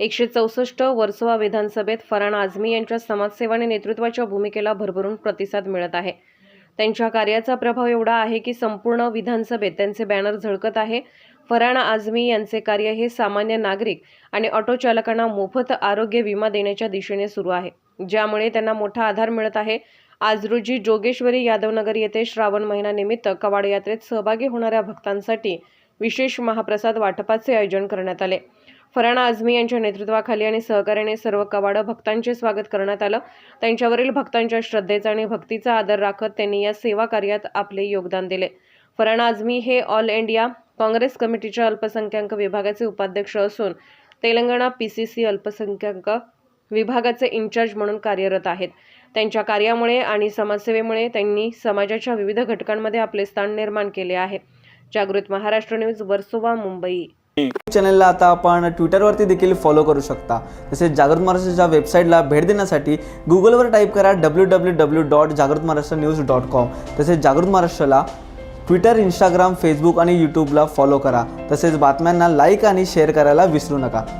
एकशे चौसष्ट वर्सोवा विधानसभेत फराण आझमी यांच्या समाजसेवा आणि नेतृत्वाच्या भूमिकेला भरभरून प्रतिसाद मिळत आहे. त्यांच्या कार्याचा प्रभाव एवढा आहे की संपूर्ण विधानसभेत त्यांचे बॅनर झळकत आहे. फराण आझमी यांचे कार्य हे सामान्य नागरिक आणि ऑटो चालकांना मोफत आरोग्य विमा देण्याच्या दिशेने सुरू आहे. ज्यामुळे त्यांना मोठा आधार मिळत आहे. आज रोजी जोगेश्वरी यादवनगर येथे श्रावण महिन्यानिमित्त कवाड यात्रेत सहभागी होणाऱ्या भक्तांसाठी विशेष महाप्रसाद वाटपाचे आयोजन करण्यात आले. फराणा आझमी यांच्या नेतृत्वाखाली आणि सहकार्याने सर्व कवाडं भक्तांचे स्वागत करण्यात आलं. त्यांच्यावरील भक्तांच्या श्रद्धेचा आणि भक्तीचा आदर राखत त्यांनी या सेवा कार्यात आपले योगदान दिले. फराणा आझमी हे ऑल इंडिया काँग्रेस कमिटीच्या अल्पसंख्याक विभागाचे उपाध्यक्ष असून तेलंगणा पी सी सी अल्पसंख्याक विभागाचे इन्चार्ज म्हणून कार्यरत आहेत. त्यांच्या कार्यामुळे आणि समाजसेवेमुळे त्यांनी समाजाच्या विविध घटकांमध्ये आपले स्थान निर्माण केले आहे. जागृत महाराष्ट्र न्यूज वर्सोवा मुंबई. चॅनलला आता आपण ट्विटरवरती देखील फॉलो करू शकता. तसेच जागृत महाराष्ट्राच्या वेबसाईटला भेट देण्यासाठी गुगलवर टाईप करा डब्ल्यू डब्ल्यू डब्ल्यू डॉट जागृत महाराष्ट्र न्यूज डॉट कॉम तसेच जागृत महाराष्ट्राला ट्विटर इंस्टाग्राम फेसबुक आणि यूट्यूबला फॉलो करा. तसेच बातम्यांना लाईक आणि शेअर करायला विसरू नका.